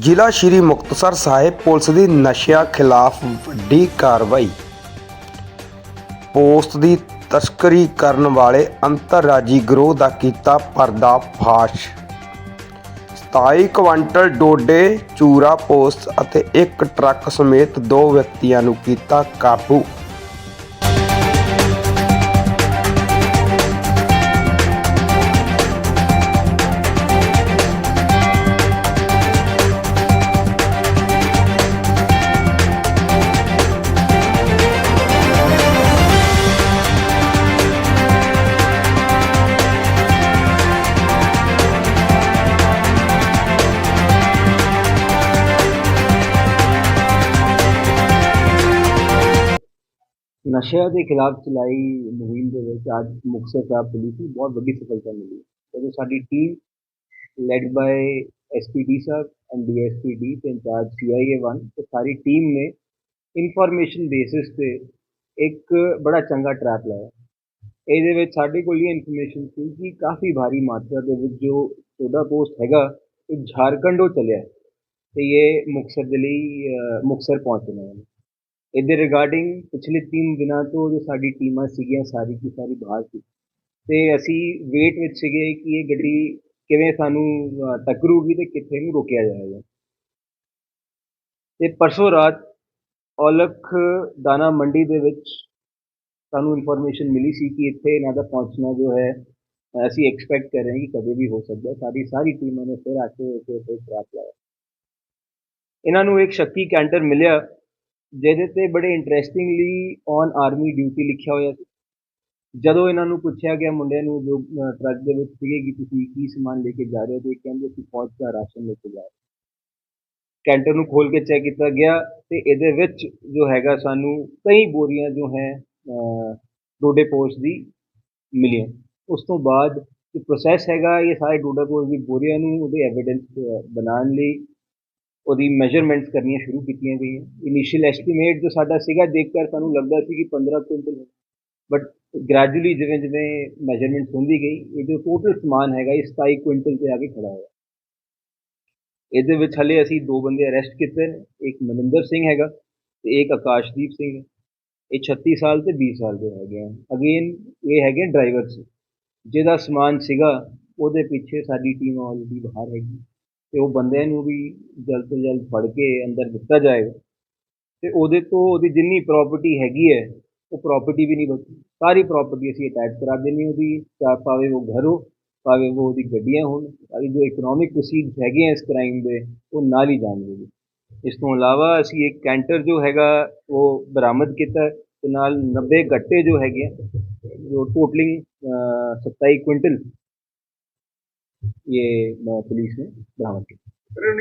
ਜ਼ਿਲ੍ਹਾ ਸ਼੍ਰੀ ਮੁਕਤਸਰ ਸਾਹਿਬ ਪੁਲਿਸ ਦੀ ਨਸ਼ਿਆਂ ਖਿਲਾਫ ਵੱਡੀ ਕਾਰਵਾਈ। ਪੋਸਟ ਦੀ ਤਸਕਰੀ ਕਰਨ ਵਾਲੇ ਅੰਤਰਰਾਜੀ ਗਰੋਹ ਦਾ ਕੀਤਾ ਪਰਦਾਫਾਸ਼। 27 ਕੁਆਂਟਲ ਡੋਡੇ, ਚੂਰਾ ਪੋਸਟ ਅਤੇ ਇੱਕ ਟਰੱਕ ਸਮੇਤ ਦੋ ਵਿਅਕਤੀਆਂ ਨੂੰ ਕੀਤਾ ਕਾਬੂ। ਨਸ਼ਿਆਂ ਦੇ ਖਿਲਾਫ ਚਲਾਈ ਮੁਹਿੰਮ ਦੇ ਵਿੱਚ ਅੱਜ ਮੁਕਤਸਰ ਸਾਹਿਬ ਪੁਲਿਸ ਨੂੰ ਬਹੁਤ ਵੱਡੀ ਸਫਲਤਾ ਮਿਲੀ ਜਦੋਂ ਸਾਡੀ ਟੀਮ ਲੈਡ ਬਾਈ ਐਸਪੀਡੀ ਸਾਹਿਬ ਐਂਡ ਡੀਐਸਪੀਡੀ ਤੇ ਇੰਚਾਰਜ ਸੀਆਈਏ 1 ਤੇ ਸਾਰੀ ਟੀਮ ਨੇ ਇਨਫੋਰਮੇਸ਼ਨ ਬੇਸਿਸ ਤੇ ਇੱਕ ਬੜਾ ਚੰਗਾ ਟਰੈਪ ਲਾਇਆ ਇਹਦੇ ਵਿੱਚ ਸਾਡੇ ਕੋਲ ਇਹ ਇਨਫੋਰਮੇਸ਼ਨ ਸੀ ਕਿ ਕਾਫੀ ਭਾਰੀ ਮਾਤਰਾ ਦੇ ਵਿੱਚ ਜੋ ਸੋਡਾ ਪੋਸਟ ਹੈਗਾ ਇਹ ਝਾਰਖੰਡੋਂ ਚੱਲਿਆ ਹੈ ਤੇ ਇਹ ਮੁਕਤਸਰ ਦੇ ਲਈ ਅਹ, ਮੁਕਤਸਰ ਪਹੁੰਚਣਾ ਹੈ ਇਹਦੇ ਰਿਗਾਰਡਿੰਗ ਪਿਛਲੇ 3 ਦਿਨਾਂ ਤੋਂ ਜੋ ਸਾਡੀ ਟੀਮਾਂ ਸੀਗੀਆਂ, ਸਾਰੀ ਦੀ ਸਾਰੀ ਬਾਹਰ ਸੀ। ਤੇ ਅਸੀਂ ਵੇਟ ਵਿੱਚ ਸੀਗੇ ਕਿ ਇਹ ਗੱਡੀ ਕਿਵੇਂ ਸਾਨੂੰ ਟੱਕਰੂਗੀ ਤੇ ਕਿੱਥੇ ਨੂੰ ਰੋਕਿਆ ਜਾਏਗਾ। ਤੇ ਪਰਸੋਂ ਰਾਤ ਔਲਖ ਦਾਣਾ ਮੰਡੀ ਦੇ ਵਿੱਚ ਸਾਨੂੰ ਇਨਫੋਰਮੇਸ਼ਨ ਮਿਲੀ ਸੀ ਕਿ ਇੱਥੇ ਇਹਨਾਂ ਦਾ ਪਹੁੰਚਣਾ ਜੋ ਹੈ, ਅਸੀਂ ਐਕਸਪੈਕਟ ਕਰ ਰਹੇ ਹਾਂ ਕਿ ਕਦੇ ਵੀ ਹੋ ਸਕਦਾ ਹੈ। ਸਾਡੀ ਸਾਰੀ ਟੀਮਾਂ ਨੇ ਫਿਰ ਆ ਕੇ ਉੱਥੇ ਉੱਥੇ ਟਰੈਪ ਲਾਇਆ। ਇਹਨਾਂ ਨੂੰ ਇੱਕ ਸ਼ੱਕੀ ਕੈਂਟਰ ਮਿਲਿਆ। ਜਿਹਦੇ ਤੇ ਬੜੇ ਇੰਟਰਸਟਿੰਗਲੀ ਔਨ ਆਰਮੀ ਡਿਊਟੀ ਲਿਖਿਆ ਹੋਇਆ ਸੀ ਜਦੋਂ ਇਹਨਾਂ ਨੂੰ ਪੁੱਛਿਆ ਗਿਆ ਮੁੰਡਿਆਂ ਨੂੰ ਜੋ ਟਰੱਕ ਦੇ ਵਿੱਚ ਸੀਗੇ ਕਿ ਤੁਸੀਂ ਕੀ ਸਮਾਨ ਲੈ ਕੇ ਜਾ ਰਹੇ ਹੋ, ਤੇ ਕਹਿੰਦੇ ਅਸੀਂ ਫੌਜ ਦਾ ਰਾਸ਼ਨ ਲੈ ਕੇ ਜਾ ਰਹੇ ਹਾਂ। ਕੈਂਟਰ ਨੂੰ ਖੋਲ ਕੇ ਚੈੱਕ ਕੀਤਾ ਗਿਆ ਤੇ ਇਹਦੇ ਵਿੱਚ ਜੋ ਹੈਗਾ ਸਾਨੂੰ ਕਈ ਬੋਰੀਆਂ ਜੋ ਹੈ ਡੋਡੇ ਪੋਸਟ ਦੀ ਮਿਲੀਆਂ ਉਸ ਤੋਂ ਬਾਅਦ ਜੋ ਪ੍ਰੋਸੈਸ ਹੈਗਾ, ਇਹ ਸਾਰੇ ਡੋਡਾ ਪੋਸਟ ਦੀ ਬੋਰੀਆਂ ਨੂੰ ਉਹਦੇ ਐਵੀਡੈਂਸ ਬਣਾਉਣ ਲਈ ਉਹਦੀ ਮੈਜ਼ਰਮੈਂਟਸ ਕਰਨੀਆਂ ਸ਼ੁਰੂ ਕੀਤੀਆਂ ਗਈਆਂ। ਇਨੀਸ਼ੀਅਲ ਐਸਟੀਮੇਟ ਜੋ ਸਾਡਾ ਸੀਗਾ ਦੇਖ ਕਰ ਸਾਨੂੰ ਲੱਗਦਾ ਸੀ ਕਿ 15 ਕੁਇੰਟਲ ਬਟ ਗ੍ਰੈਜੂਅਲੀ ਜਿਵੇਂ ਜਿਵੇਂ ਮੈਜ਼ਰਮੈਂਟਸ ਹੁੰਦੀ ਗਈ ਇਹ ਜੋ ਟੋਟਲ ਸਮਾਨ ਹੈਗਾ ਇਹ 27 ਕੁਇੰਟਲ ਤੇ ਆ ਕੇ ਖੜਾ ਹੋਇਆ। ਇਹਦੇ ਵਿੱਚ ਹਲੇ ਅਸੀਂ ਦੋ ਬੰਦੇ ਅਰੈਸਟ ਕੀਤੇ ਨੇ, ਇੱਕ ਮਨਿੰਦਰ ਸਿੰਘ ਹੈਗਾ ਤੇ ਇੱਕ ਆਕਾਸ਼ਦੀਪ ਸਿੰਘ ਇਹ 36 ਸਾਲ ਤੇ 20 ਸਾਲ ਦੇ ਹੈਗੇ ਆ ਅਗੇਨ ਇਹ ਹੈਗੇ ਡਰਾਈਵਰਸ ਜਿਹਦਾ ਸਮਾਨ ਸੀਗਾ, ਉਹਦੇ ਪਿੱਛੇ ਸਾਡੀ ਟੀਮ ਆਲਰੇਡੀ ਬਾਹਰ ਹੈਗੀ। ਤੇ ਉਹ ਬੰਦਿਆਂ ਨੂੰ ਵੀ ਜਲਦ ਤੋਂ ਜਲਦ ਫੜ ਕੇ ਅੰਦਰ ਦਿੱਤਾ ਜਾਏਗਾ ਤੇ ਉਹਦੇ ਤੋਂ ਉਹਦੀ ਜਿੰਨੀ ਪ੍ਰਾਪਰਟੀ ਹੈਗੀ ਹੈ ਉਹ ਪ੍ਰਾਪਰਟੀ ਵੀ ਨਹੀਂ ਬਚੀ ਸਾਰੀ ਪ੍ਰਾਪਰਟੀ ਅਸੀਂ ਅਟੈਚ ਕਰਾ ਦੇਣੀ ਉਹਦੀ ਚਾਹ ਭਾਵੇਂ ਉਹ ਘਰ ਹੋ ਭਾਵੇਂ ਉਹ ਉਹਦੀ ਗੱਡੀਆਂ ਹੋਣ ਸਾਰੀ ਜੋ ਇਕਨੋਮਿਕ ਪ੍ਰੋਸੀਡਸ ਹੈਗੇ ਆ ਇਸ ਕ੍ਰਾਈਮ ਦੇ ਉਹ ਨਾਲ ਹੀ ਜਾਣਗੇ ਜੀ ਇਸ ਤੋਂ ਇਲਾਵਾ ਅਸੀਂ ਇੱਕ ਕੈਂਟਰ ਜੋ ਹੈਗਾ ਉਹ ਬਰਾਮਦ ਕੀਤਾ ਤੇ ਨਾਲ 90 ਗੱਟੇ ਜੋ ਹੈਗੇ ਆ, ਜੋ ਟੋਟਲਿੰਗ 27 ਕੁਇੰਟਲ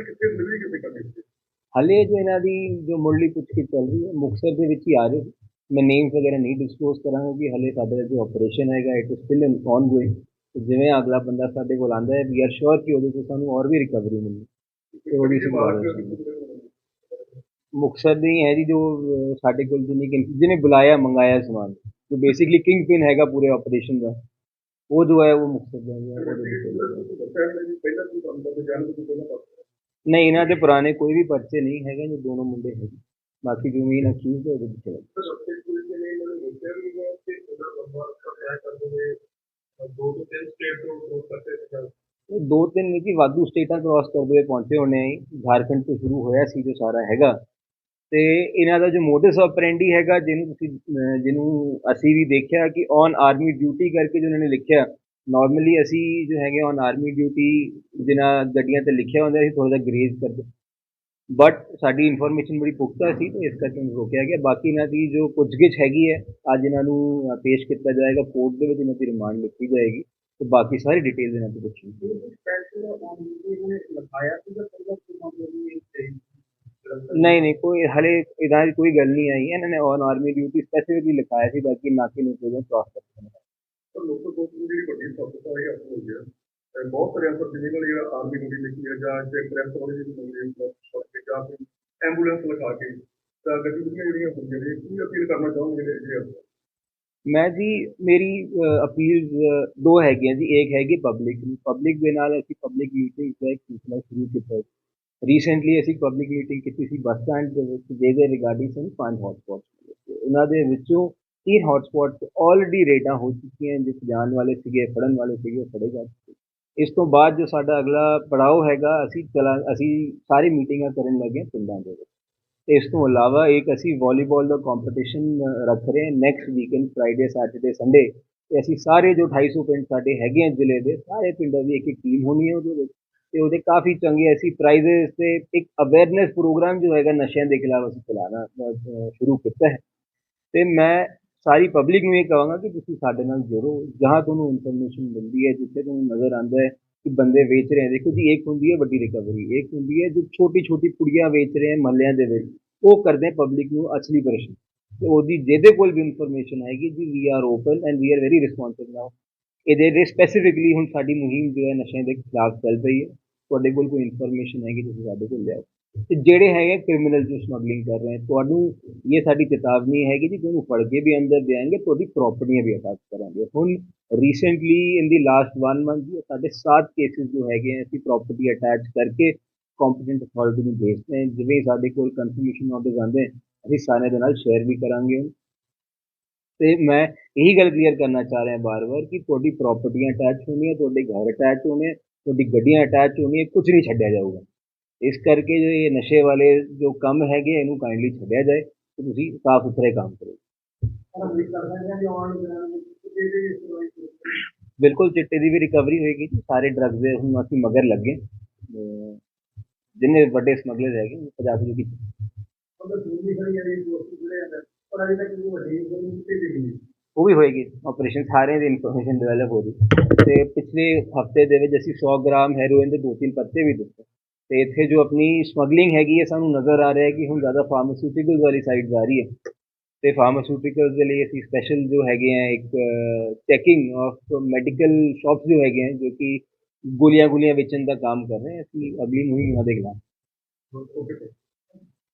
ਕਿੱਥੇ ਡਿਲੀਵਰੀ ਕਿੱਥੇ ਕਰਨੀ ਸੀ? ਹਲੇ ਜੋ ਇਹਨਾਂ ਦੀ ਜੋ ਮੁੱਢਲੀ ਪੁੱਛਗਿੱਛ ਚੱਲ ਰਹੀ ਹੈ ਮੁਕਤਸਰ ਦੇ ਵਿੱਚ ਹੀ ਆ ਰਹੇ। ਮੈਂ ਨੇਮਸ ਵਗੈਰਾ ਨਹੀਂ ਡਿਸਕਲੋਜ਼ ਕਰਾਂਗਾ ਕਿ ਹਲੇ ਸਾਡਾ ਜੋ ਆਪਰੇਸ਼ਨ ਹੈਗਾ it is still in ongoing ਜਿਵੇਂ ਅਗਲਾ ਬੰਦਾ ਸਾਡੇ ਕੋਲ ਆਂਦਾ ਹੈ ਵੀ ਆਰ ਸ਼ੋਰ ਕਿ ਉਹਦੇ ਤੋਂ ਸਾਨੂੰ ਹੋਰ ਵੀ ਰਿਕਵਰੀ ਮਿਲੀ ਤੇ ਉਹਦੀ ਸੰਭਾਵਨਾ ਸੀ ਮੁਕਤਸਰ ਦੀ ਹੈ ਜੀ ਜੋ ਸਾਡੇ ਕੋਲ ਜਿਹਨੇ ਕਿ ਜਿਹਨੇ ਬੁਲਾਇਆ ਮੰਗਾਇਆ ਸਮਾਨ। ਜੋ ਬੇਸਿਕਲੀ ਕਿੰਗ ਪਿਨ ਹੈਗਾ ਪੂਰੇ ਆਪਰੇਸ਼ਨ ਦਾ। ਉਹ ਜੋ ਹੈ ਉਹ ਮੁਕਤਸਰ ਦਾ ਹੀ ਨਹੀਂ, ਇਹਨਾਂ ਦੇ ਪੁਰਾਣੇ ਕੋਈ ਵੀ ਪਰਚੇ ਨਹੀਂ ਹੈਗੇ, ਜੋ ਦੋਨੋਂ ਮੁੰਡੇ ਹੈਗੇ। ਬਾਕੀ ਜੋ ਮੇਨ ਅਕਿਊਜ਼ ਹੈ। ਉਹਦੇ ਵਿੱਚ ਦੋ ਤਿੰਨ ਨਹੀਂ ਕਿ ਵਾਧੂ ਸਟੇਟਾਂ ਕ੍ਰਾਸ ਕਰਦੇ ਹੋਏ ਪਹੁੰਚੇ ਹੋਣੇ ਆ ਝਾਰਖੰਡ ਤੋਂ ਸ਼ੁਰੂ ਹੋਇਆ ਸੀ ਜੋ ਸਾਰਾ ਹੈਗਾ। ਤੇ ਇਹਨਾਂ ਦਾ ਜੋ ਮੋਡਸ ਆਪਰੈਂਡੀ ਹੈਗਾ ਜਿਹਨੂੰ ਤੁਸੀਂ ਜਿਹਨੂੰ ਅਸੀਂ ਵੀ ਦੇਖਿਆ ਕਿ ਔਨ ਆਰਮੀ ਡਿਊਟੀ ਕਰਕੇ ਜੋ ਉਹਨਾਂ ਨੇ ਲਿਖਿਆ ਨਾਰਮਲੀ ਅਸੀਂ ਜੋ ਹੈਗੇ ਔਨ ਆਰਮੀ ਡਿਊਟੀ ਜਿਨ੍ਹਾਂ ਗੱਡੀਆਂ ਤੇ ਲਿਖਿਆ ਹੁੰਦਾ ਸੀ ਥੋੜਾ ਜਿਹਾ ਗਰੇਜ਼ ਕਰਦੇ ਬਟ ਸਾਡੀ ਇਨਫੋਰਮੇਸ਼ਨ ਬੜੀ ਪੁਖਤਾ ਸੀ, ਤੇ ਇਸ ਕਰਕੇ ਉਹਨੂੰ ਰੋਕਿਆ ਗਿਆ। ਬਾਕੀ ਇਹਨਾਂ ਦੀ ਜੋ ਪੁੱਛਗਿੱਛ ਹੈਗੀ ਹੈ, ਅੱਜ ਇਹਨਾਂ ਨੂੰ ਪੇਸ਼ ਕੀਤਾ ਜਾਏਗਾ ਕੋਰਟ ਦੇ ਵਿੱਚ ਇਹਨਾਂ ਦੀ ਰਿਮਾਂਡ ਲਿਖੀ ਜਾਏਗੀ। ਤੇ ਬਾਕੀ ਸਾਰੀ ਡਿਟੇਲ ਇਹਨਾਂ ਤੋਂ ਪੁੱਛੀ ਸਪੈਸ਼ਲ ਉਹਨੇ ਲਗਾਇਆ ਸੀ ਜਾਂ ਪਹਿਲਾਂ ਤੋਂ ਮਾਮਲੇ ਨਹੀਂ ਨਹੀਂ ਕੋਈ ਹਲੇ ਇਦਾਂ ਦੀ ਕੋਈ ਗੱਲ ਨਹੀਂ ਆਈ ਹੈ ਇਹਨਾਂ ਨੇ ਔਨ ਆਰਮੀ ਡਿਊਟੀ ਸਪੈਸੀਫਿਕਲੀ ਲਿਖਾਇਆ ਸੀ ਬਾਕੀ ਨਾਕੇ ਨੂੰ ਕੋਈ ਕ੍ਰਾਸ ਕਰਦੇ ਨੇ ਪਰ ਲੋਕਾਂ ਕੋਲ ਜਿਹੜੀ ਵੱਡੀ ਸਫਲਤਾ ਇਹ ਹਾਸਲ ਹੋਈ ਹੈ ਤੇ ਬਹੁਤ ਸਾਰੇ ਅੰਦਰ ਜਿਵੇਂ ਜਿਹੜਾ ਆਰਮੀ ਡਿਊਟੀ ਲਿਖੀ ਹੈ ਜਾਂ ਜੇ ਪ੍ਰੈਸ ਵਾਲੀ ਜਿਹੜੀ ਹੁੰਦੀ ਹੈ ਛੋੜ ਕੇ ਜਾਂ ਫਿਰ ਐਂਬੂਲੈਂਸ ਲਿਖਾ ਕੇ ਤਾਂ ਗਤੀਵਿਧੀਆਂ ਜਿਹੜੀਆਂ ਹੁੰਦੀਆਂ ਨੇ ਕੀ ਅਪੀਲ ਕਰਨਾ ਚਾਹੁੰਦੇ ਨੇ ਜਿਹੜੇ ਅਫਸਰ? ਮੈਂ ਜੀ ਮੇਰੀ ਅਪੀਲ ਦੋ ਹੈਗੀਆਂ ਜੀ ਇੱਕ ਹੈਗੀ ਪਬਲਿਕ ਨੂੰ ਪਬਲਿਕ ਦੇ ਨਾਲ ਅਸੀਂ ਪਬਲਿਕ ਮੀਟਿੰਗ ਦਾ ਇੱਕ ਸਿਲਸਿਲਾ ਸ਼ੁਰੂ ਕੀਤਾ ਹੈ ਰੀਸੈਂਟਲੀ ਅਸੀਂ ਪਬਲਿਕ ਮੀਟਿੰਗ ਕੀਤੀ ਸੀ ਬੱਸ ਸਟੈਂਡ ਦੇ ਵਿੱਚ, ਜਿਹਦੇ ਰਿਗਾਰਡਿੰਗ ਸਾਨੂੰ ਪੰਜ ਹੌਟਸਪੌਟਸ ਉਹਨਾਂ ਦੇ ਵਿੱਚੋਂ ਤਿੰਨ ਹੌਟਸਪੌਟਸ ਆਲਰੇਡੀ ਰੇਡਾਂ ਹੋ ਚੁੱਕੀਆਂ ਜਿਸ ਜਾਣ ਵਾਲੇ ਸੀਗੇ, ਫੜਨ ਵਾਲੇ ਸੀਗੇ ਫੜੇ ਜਾ ਚੁੱਕੇ ਇਸ ਤੋਂ ਬਾਅਦ ਜੋ ਸਾਡਾ ਅਗਲਾ ਪੜਾਅ ਹੈਗਾ, ਅਸੀਂ ਚਲਾ, ਅਸੀਂ ਸਾਰੀ ਮੀਟਿੰਗਾਂ ਕਰਨ ਲੱਗੇ ਪਿੰਡਾਂ ਦੇ ਵਿੱਚ। ਤੇ ਇਸ ਤੋਂ ਇਲਾਵਾ ਇੱਕ ਅਸੀਂ ਵਾਲੀਬਾਲ ਦਾ ਕੰਪੀਟੀਸ਼ਨ ਰੱਖ ਰਹੇ ਹਾਂ next weekend Friday Saturday Sunday ਤੇ ਅਸੀਂ ਸਾਰੇ ਜੋ 250 ਪਿੰਡ ਸਾਡੇ ਹੈਗੇ ਆ ਜ਼ਿਲ੍ਹੇ ਦੇ, ਸਾਰੇ ਪਿੰਡਾਂ ਦੀ ਇੱਕ ਇੱਕ ਟੀਮ ਹੋਣੀ ਹੈ ਉਹਦੇ ਵਿੱਚ। ਤੇ ਉਹਦੇ ਕਾਫੀ ਚੰਗੇ ਐਸੀ ਪ੍ਰਾਈਜ਼es ਤੇ ਇੱਕ ਅਵੇਅਰਨੈਸ ਪ੍ਰੋਗਰਾਮ ਜੋ ਹੈਗਾ ਨਸ਼ਿਆਂ ਦੇ ਖਿਲਾਫ ਅਸੀਂ ਚਲਾਉਣਾ ਸ਼ੁਰੂ ਕੀਤਾ ਹੈ। ਤੇ ਮੈਂ ਸਾਰੀ ਪਬਲਿਕ ਨੂੰ ਇਹ ਕਹਾਂਗਾ ਕਿ ਤੁਸੀਂ ਸਾਡੇ ਨਾਲ ਜੁੜੋ, ਜਹਾਂ ਤੁਹਾਨੂੰ ਇਨਫੋਰਮੇਸ਼ਨ ਮਿਲਦੀ ਹੈ, ਜਿੱਥੇ ਤੁਹਾਨੂੰ ਨਜ਼ਰ ਆਉਂਦਾ ਹੈ ਕਿ ਬੰਦੇ ਵੇਚ ਰਹੇ ਦੇਖੋ ਜੀ, ਇੱਕ ਹੁੰਦੀ ਹੈ ਵੱਡੀ ਰਿਕਵਰੀ ਇੱਕ ਹੁੰਦੀ ਹੈ ਜੋ ਛੋਟੀ ਛੋਟੀ ਪੁੜੀਆਂ ਵੇਚ ਰਹੇ ਹੈ ਮਹੱਲਿਆਂ ਦੇ ਵਿੱਚ। ਉਹ ਕਰਦੇ ਪਬਲਿਕ ਨੂੰ ਅਸਲੀ ਪਰੇਸ਼ਾਨ। ਤੇ ਉਹਦੀ ਜਿਹਦੇ ਕੋਲ ਵੀ ਇਨਫੋਰਮੇਸ਼ਨ ਆਏਗੀ ਜੀ we are open and we are very responsive now ਇਹਦੇ ਦੇ ਸਪੈਸੀਫਿਕਲੀ ਹੁਣ ਸਾਡੀ ਮੁਹਿੰਮ ਜੋ ਹੈ ਨਸ਼ਿਆਂ ਦੇ ਖਿਲਾਫ ਚੱਲ ਰਹੀ ਹੈ। ਤੁਹਾਡੇ ਕੋਲ ਕੋਈ ਇਨਫੋਰਮੇਸ਼ਨ ਹੈਗੀ, ਤੁਸੀਂ ਸਾਡੇ ਕੋਲ ਲਿਆਓ। ਤੇ ਜਿਹੜੇ ਹੈਗੇ ਕ੍ਰਿਮੀਨਲ ਜੋ ਸਮਗਲਿੰਗ ਕਰ ਰਹੇ ਹੈ ਤੁਹਾਨੂੰ ਇਹ ਸਾਡੀ ਚੇਤਾਵਨੀ ਹੈਗੀ ਜੀ, ਤੁਹਾਨੂੰ ਫੜ ਕੇ ਵੀ ਅੰਦਰ ਦੇਣਗੇ, ਤੁਹਾਡੀ ਪ੍ਰਾਪਰਟੀਆਂ ਵੀ ਅਟੈਚ ਕਰਾਂਗੇ। ਹੁਣ recently in the last 1 month ਜੀ, ਸਾਡੇ 7 ਕੇਸਿਸ ਜੋ ਹੈਗੇ ਹੈ ਅਸੀਂ ਪ੍ਰਾਪਰਟੀ ਅਟੈਚ ਕਰਕੇ ਕੰਪੀਟੈਂਟ ਅਥਾਰਟੀ ਨੂੰ ਭੇਜਦੇ ਹਾਂ। ਜਿਵੇਂ ਸਾਡੇ ਕੋਲ ਕਨਫਰਮੇਸ਼ਨ ਨੋਟਿਸ ਆਉਂਦੇ ਅਸੀਂ ਸਾਰਿਆਂ ਦੇ ਨਾਲ ਸ਼ੇਅਰ ਵੀ ਕਰਾਂਗੇ। ਤੇ ਮੈਂ ਇਹੀ ਗੱਲ ਕਲੀਅਰ ਕਰਨਾ ਚਾਹ ਰਿਹਾ ਬਾਰ-ਬਾਰ ਕਿ ਤੁਹਾਡੀ ਪ੍ਰਾਪਰਟੀਆਂ ਅਟੈਚ ਹੋਣੀਆਂ ਤੁਹਾਡੇ ਘਰ ਅਟੈਚ ਹੋਣੇ ਤੁਹਾਡੀ ਗੱਡੀਆਂ ਅਟੈਚ ਹੋਣੀਆਂ ਕੁਝ ਨਹੀਂ ਛੱਡਿਆ ਜਾਊਗਾ। ਇਸ ਕਰਕੇ ਜੋ ਇਹ ਨਸ਼ੇ ਵਾਲੇ ਜੋ ਕੰਮ ਹੈਗੇ ਇਹਨੂੰ ਕਾਈਂਡਲੀ ਛੱਡਿਆ ਜਾਏ ਤੇ ਤੁਸੀਂ ਸਾਫ਼ ਸੁਥਰੇ ਕੰਮ ਕਰੋ। ਬਿਲਕੁਲ, ਚਿੱਟੇ ਦੀ ਵੀ ਰਿਕਵਰੀ ਹੋਏਗੀ ਸਾਰੇ ਡਰੱਗਸ ਦੇ ਹੁਣ ਅਸੀਂ ਮਗਰ ਲੱਗੇ। ਜਿੰਨੇ ਵੱਡੇ ਸਮਗਲਰ ਹੈਗੇ ਪੰਜਾਬ ਦੇ ਵਿੱਚ ਉਹ ਵੀ ਹੋਏਗੀ ਆਪਰੇਸ਼ਨ ਸਾਰਿਆਂ ਦੀ ਇਨਫੋਰਮੇਸ਼ਨ ਡਿਵੈਲਪ ਹੋ ਰਹੀ ਤੇ ਪਿਛਲੇ ਹਫ਼ਤੇ ਦੇ ਵਿੱਚ ਅਸੀਂ 100 ਗ੍ਰਾਮ ਹੈਰੋਇਨ ਦੇ ਦੋ ਤਿੰਨ ਪੱਤੇ ਵੀ ਦਿੱਤੇ। ਤੇ ਇੱਥੇ ਜੋ ਆਪਣੀ ਸਮਗਲਿੰਗ ਹੈਗੀ ਹੈ, ਸਾਨੂੰ ਨਜ਼ਰ ਆ ਰਿਹਾ ਹੈ ਕਿ ਹੁਣ ਜ਼ਿਆਦਾ ਫਾਰਮਾਸਿਊਟੀਕਲ ਵਾਲੀ ਸਾਈਡ ਜਾ ਰਹੀ ਹੈ। ਤੇ ਫਾਰਮਾਸਿਊਟੀਕਲ ਦੇ ਲਈ ਅਸੀਂ ਸਪੈਸ਼ਲ ਜੋ ਹੈਗੇ ਆ, ਇੱਕ ਚੈਕਿੰਗ ਆਫ ਮੈਡੀਕਲ ਸ਼ਾਪਸ ਜੋ ਹੈਗੇ ਆ, ਜੋ ਕਿ ਗੋਲੀਆਂ ਗੋਲੀਆਂ ਵੇਚਣ ਦਾ ਕੰਮ ਕਰ ਰਹੇ ਅਸੀਂ ਅਗਲੀ ਮੁਹਿੰਮ ਉਹਨਾਂ ਦੇ